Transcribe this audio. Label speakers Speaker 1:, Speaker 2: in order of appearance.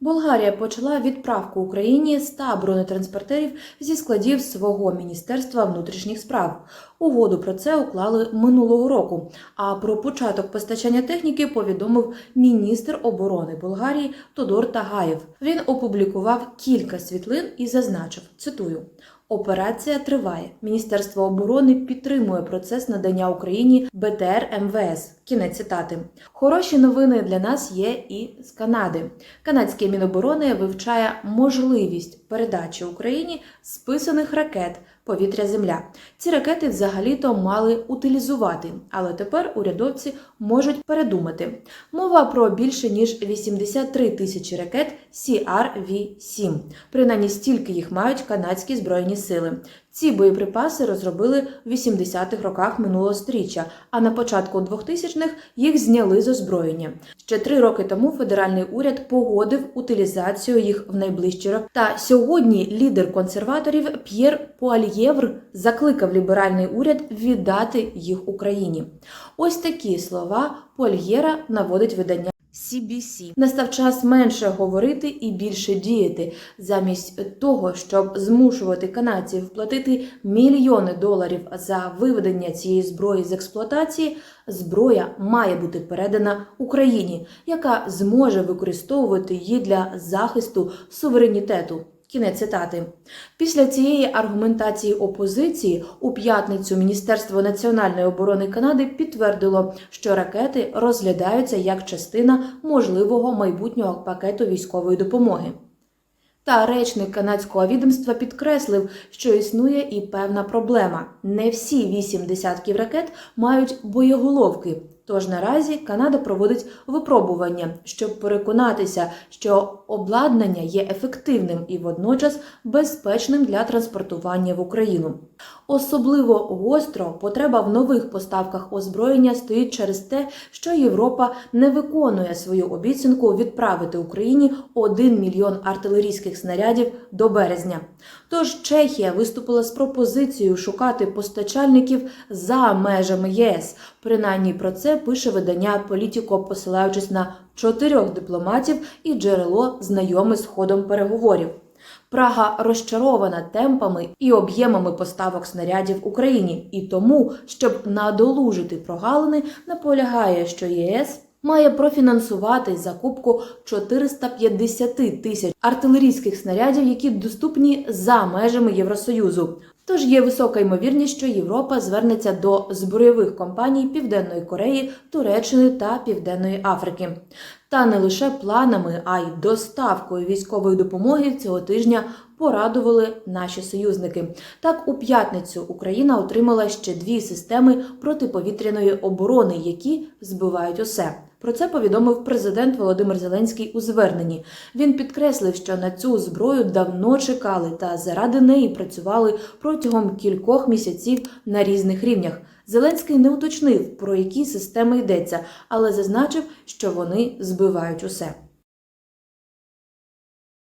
Speaker 1: Болгарія почала відправку Україні 100 бронетранспортерів зі складів свого міністерства внутрішніх справ. Угоду про це уклали минулого року. А про початок постачання техніки повідомив міністр оборони Болгарії Тодор Тагаєв. Він опублікував кілька світлин і зазначив: цитую. Операція триває. Міністерство оборони підтримує процес надання Україні БТР МВС. Кінець цитати. Хороші новини для нас є і з Канади. Канадське Міноборони вивчає можливість передачі Україні списаних ракет повітря-земля. Ці ракети взагалі-то мали утилізувати, але тепер урядовці можуть передумати. Мова про більше ніж 83 тисячі ракет CRV-7. Принаймні стільки їх мають канадські збройні сили. Ці боєприпаси розробили в 80-х роках минулого сторіччя, а на початку 2000-х їх зняли з озброєння. Ще три роки тому федеральний уряд погодив утилізацію їх в найближчі роки. Та сьогодні лідер консерваторів П'єр Пуальєвр закликав ліберальний уряд віддати їх Україні. Ось такі слова Пуальєра наводить видання. CBC. Настав час менше говорити і більше діяти, замість того, щоб змушувати канадців платити мільйони доларів за виведення цієї зброї з експлуатації. Зброя має бути передана Україні, яка зможе використовувати її для захисту суверенітету. Кінець цитати. Після цієї аргументації опозиції у п'ятницю Міністерство національної оборони Канади підтвердило, що ракети розглядаються як частина можливого майбутнього пакету військової допомоги. Та речник канадського відомства підкреслив, що існує і певна проблема. Не всі вісім десятків ракет мають боєголовки. Тож наразі Канада проводить випробування, щоб переконатися, що обладнання є ефективним і водночас безпечним для транспортування в Україну. Особливо гостро потреба в нових поставках озброєння стоїть через те, що Європа не виконує свою обіцянку відправити Україні 1 мільйон артилерійських снарядів до березня. Тож Чехія виступила з пропозицією шукати постачальників за межами ЄС. Принаймні про це пише видання Політіко, посилаючись на чотирьох дипломатів і джерело знайоме з ходом переговорів. Прага розчарована темпами і об'ємами поставок снарядів Україні, і тому, щоб надолужити прогалини, наполягає, що ЄС має профінансувати закупку 450 тисяч артилерійських снарядів, які доступні за межами Євросоюзу. Тож є висока ймовірність, що Європа звернеться до збройових компаній Південної Кореї, Туреччини та Південної Африки. Та не лише планами, а й доставкою військової допомоги цього тижня порадували наші союзники. Так, у п'ятницю Україна отримала ще дві системи протиповітряної оборони, які збивають усе. Про це повідомив президент Володимир Зеленський у зверненні. Він підкреслив, що на цю зброю давно чекали та заради неї працювали протягом кількох місяців на різних рівнях. Зеленський не уточнив, про які системи йдеться, але зазначив, що вони збивають усе.